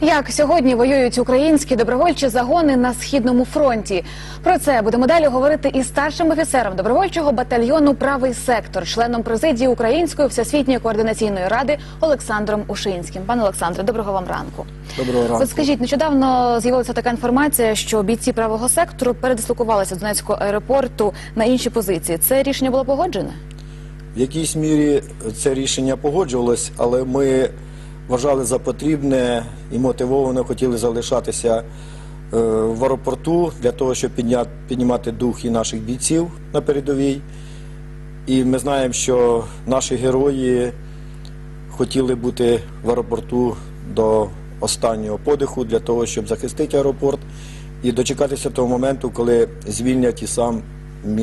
Як сьогодні воюють українські добровольчі загони на східному фронті? Про це будемо далі говорити із старшим офіцером добровольчого батальйону Правий сектор, членом президії Української всесвітньої координаційної ради Олександром Ушинським. Пане Олександре, доброго вам ранку. Доброго ранку. От скажіть, нещодавно з'явилася така інформація, що бійці правого сектору передислокувалися з Донецького аеропорту на інші позиції. Це рішення було погоджене? В якійсь мірі це рішення погоджувалось, але ми вважали за потрібне і мотивовано хотіли залишатися е, в аеропорту для того, щоб піднімати дух і наших бійців на передовій. І ми знаємо, що наші герої хотіли бути в аеропорту до останнього подиху для того, щоб захистити аеропорт і дочекатися того моменту, коли звільнять і сам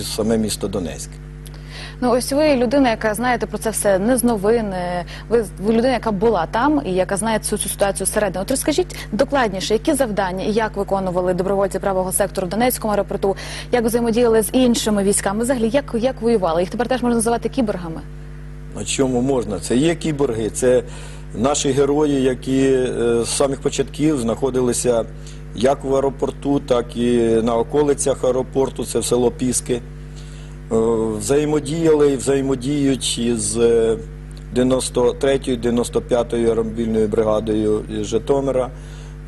саме місто Донецьк. Ну, ось ви людина, яка знаєте про це все не з новин. е, Ви, ви людина, яка була там і яка знає цю, цю ситуацію зсередини. От розкажіть докладніше, які завдання і як виконували добровольці правого сектору в Донецькому аеропорту, як взаємодіяли з іншими військами? Взагалі, як, як воювали? Їх тепер теж можна називати кіборгами. А чому можна? Це є кіборги, це наші герої, які е, з самих початків знаходилися як в аеропорту, так і на околицях аеропорту, це в село Піски. Е, Взаємодіяли і взаємодіють із е, 93-ю, 95-ю аеромобільною бригадою Житомира,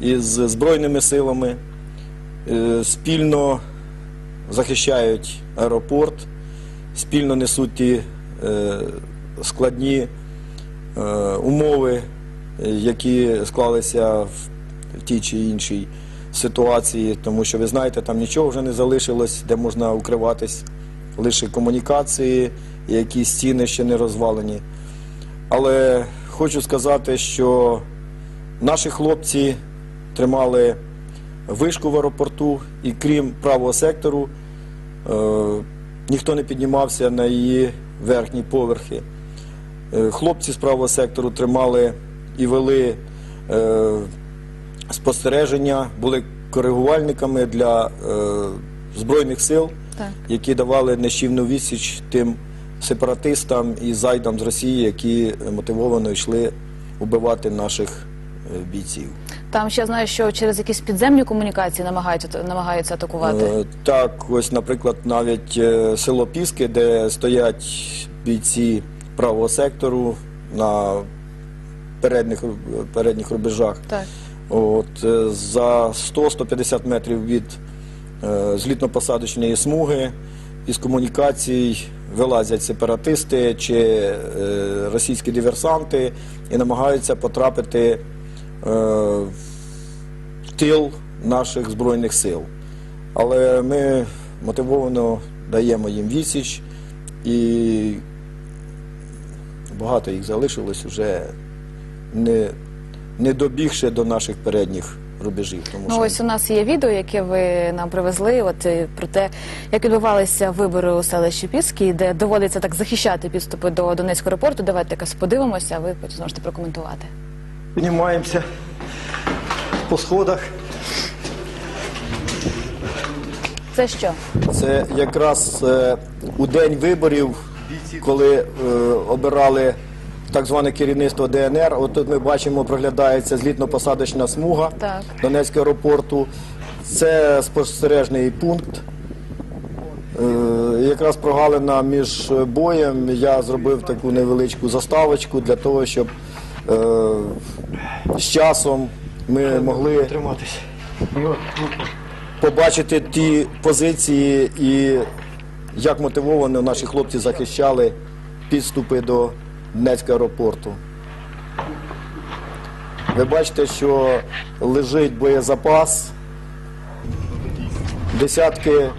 із Збройними силами. Е, Спільно захищають аеропорт, спільно несуть ті е, складні е, умови, е, які склалися в тій чи іншій ситуації, тому що ви знаєте, там нічого вже не залишилось, де можна укриватись, лише комунікації, і якісь стіни ще не розвалені. Але хочу сказати, що наші хлопці тримали вишку в аеропорту, і крім правого сектору, е, ніхто не піднімався на її верхні поверхи. Е, Хлопці з правого сектору тримали і вели е, спостереження, були коригувальниками для Збройних сил. Які давали нищівну відсіч тим сепаратистам і зайдам з Росії, які мотивовано йшли убивати наших е, бійців. Там ще знаю, що через якісь підземні комунікації намагаються намагаються атакувати. Е, Так, ось, наприклад, навіть е, село Піски, де стоять бійці правого сектору на передніх, передніх рубежах. Так. От, за 100-150 метрів від злітно-посадочної смуги із комунікацій вилазять сепаратисти чи е, російські диверсанти і намагаються потрапити е, в тил наших збройних сил. Але ми мотивовано даємо їм відсіч і багато їх залишилось вже не, не добігши до наших передніх рубежів. Тому Ну що ось у нас є відео, яке ви нам привезли. От е, про те, як відбувалися вибори у селищі Піски, де доводиться так захищати підступи до Донецького аеропорту. Давайте якось подивимося, а ви потім зможете прокоментувати. піднімаємося по сходах. Це що? Це якраз е, у день виборів, коли е, обирали так зване керівництво ДНР. От тут ми бачимо, проглядається злітно-посадочна смуга Так. Донецького аеропорту. Це спостережний пункт. Е, Якраз прогалина між боєм я зробив таку невеличку заставочку для того, щоб е, з часом ми могли побачити ті позиції і як мотивовано наші хлопці захищали підступи до Донецького аеропорту. Ви бачите, що лежить боєзапас, десятки е,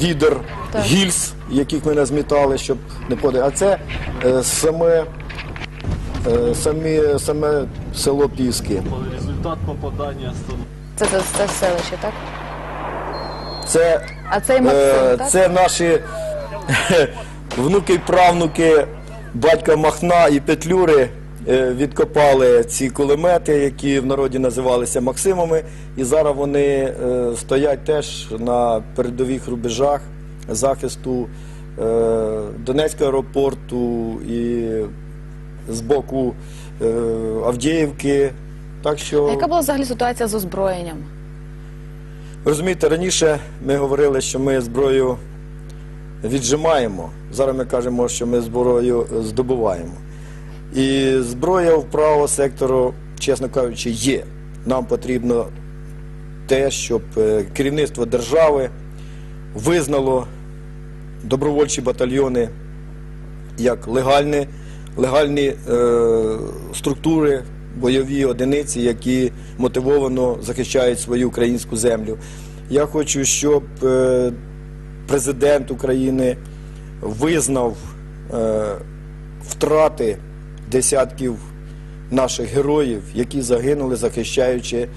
відер, Так. гільз, яких ми назмітали, щоб не поди. А це е, саме, е, самі, саме село Піски. Результат попадання Це, це, це селище, так? Це А цей Максим, Е, так? Це наші внуки і правнуки батька Махна і Петлюри е, відкопали ці кулемети, які в народі називалися Максимами. І зараз вони е, стоять теж на передових рубежах захисту е, Донецького аеропорту і з боку Авдіївки Так що А яка була взагалі ситуація з озброєнням? Розумієте, раніше ми говорили, що ми зброю віджимаємо. Зараз ми кажемо, що ми зброю здобуваємо. І зброя в правого сектору, чесно кажучи, є. Нам потрібно те, щоб е, керівництво держави визнало добровольчі батальйони як легальні, легальні е, структури, бойові одиниці, які мотивовано захищають свою українську землю. Я хочу, щоб е, президент України визнав е, втрати десятків наших героїв, які загинули, захищаючи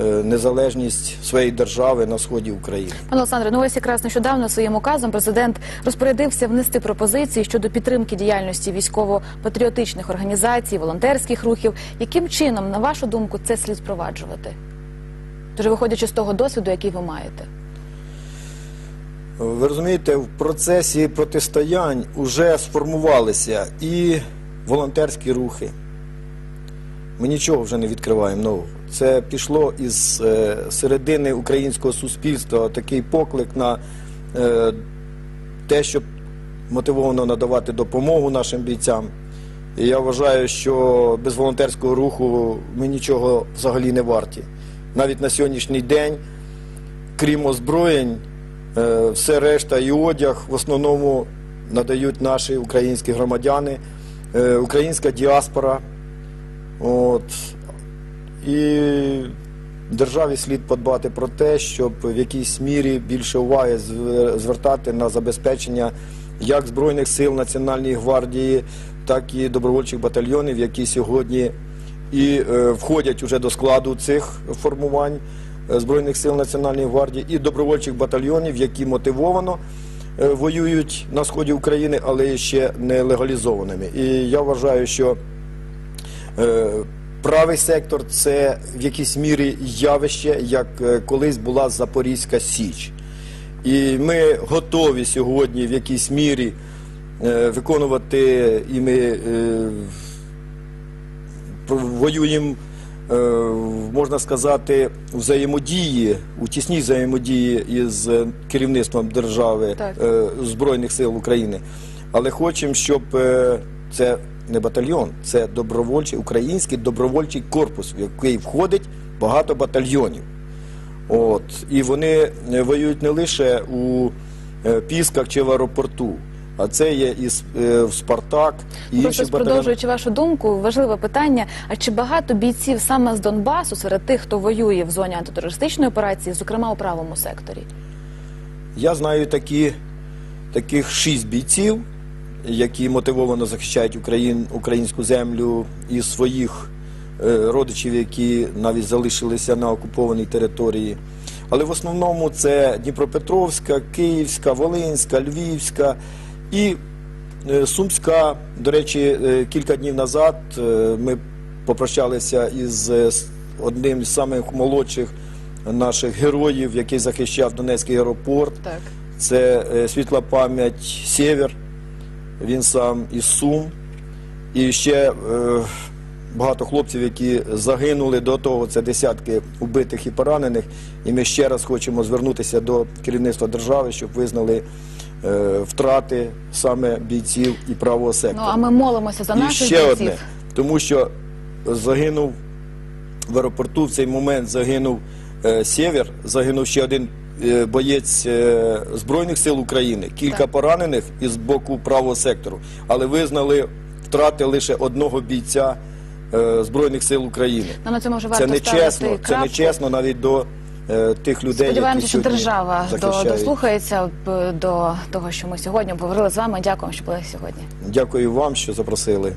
е, незалежність своєї держави на сході України. Пане Олександре, ну ось якраз нещодавно своїм указом президент розпорядився внести пропозиції щодо підтримки діяльності військово-патріотичних організацій, волонтерських рухів. Яким чином, на вашу думку, це слід впроваджувати? Тож, виходячи з того досвіду, який ви маєте. Ви розумієте, в процесі протистоянь вже сформувалися і волонтерські рухи. Ми нічого вже не відкриваємо нового. Це пішло із е, середини українського суспільства такий поклик на е, те, щоб мотивовано надавати допомогу нашим бійцям. І я вважаю, що без волонтерського руху ми нічого взагалі не варті. Навіть на сьогоднішній день, крім озброєнь, все решта і одяг в основному надають наші українські громадяни, е, українська діаспора. От. І державі слід подбати про те, щоб в якійсь мірі більше уваги звертати на забезпечення як Збройних сил Національної гвардії, так і добровольчих батальйонів, які сьогодні і е, входять уже до складу цих формувань е, Збройних сил Національної гвардії, і добровольчих батальйонів, які мотивовано е, воюють на сході України, але ще не легалізованими. І я вважаю, що Е, Правий сектор це в якійсь мірі явище, як е, колись була Запорізька Січ. І ми готові сьогодні в якійсь мірі е, виконувати і ми е, воюємо, е, можна сказати, взаємодії, у тісній взаємодії із е, керівництвом держави Так. е, Збройних сил України. Але хочемо, щоб е, це не батальйон, це добровольчий український добровольчий корпус, в який входить багато батальйонів. От. І вони е, воюють не лише у е, Пісках чи в аеропорту, а це є і е, в Спартак, і Просто інші батальйони. продовжуючи вашу думку, важливе питання: а чи багато бійців саме з Донбасу серед тих, хто воює в зоні антитерористичної операції, зокрема у правому секторі? Я знаю такі, таких шість бійців, які мотивовано захищають Україн, українську землю і своїх е, родичів, які навіть залишилися на окупованій території. Але в основному це Дніпропетровська, Київська, Волинська, Львівська і е, Сумська. До речі, е, кілька днів назад е, ми попрощалися із одним з самих молодших наших героїв, який захищав Донецький аеропорт. Так. Це світла пам'ять Сєвєр, він сам із Сум. І ще багато хлопців, які загинули до того, це десятки убитих і поранених. І ми ще раз хочемо звернутися до керівництва держави, щоб визнали е, втрати саме бійців і правого Ну а ми молимося за І наших ще бійців. одне, тому що загинув в аеропорту в цей момент загинув е, Сєвєр, загинув ще один е, боєць е, Збройних сил України, кілька Так. поранених із боку правого сектору, але визнали втрати лише одного бійця е, Збройних сил України. Нам на цьому вже варто Це не ставити чесно, це крапку. чесно навіть до е, тих людей, Сподіваємося, що держава захищають. дослухається до того, що ми сьогодні обговорили з вами. Дякуємо, що були сьогодні. Дякую вам, що запросили.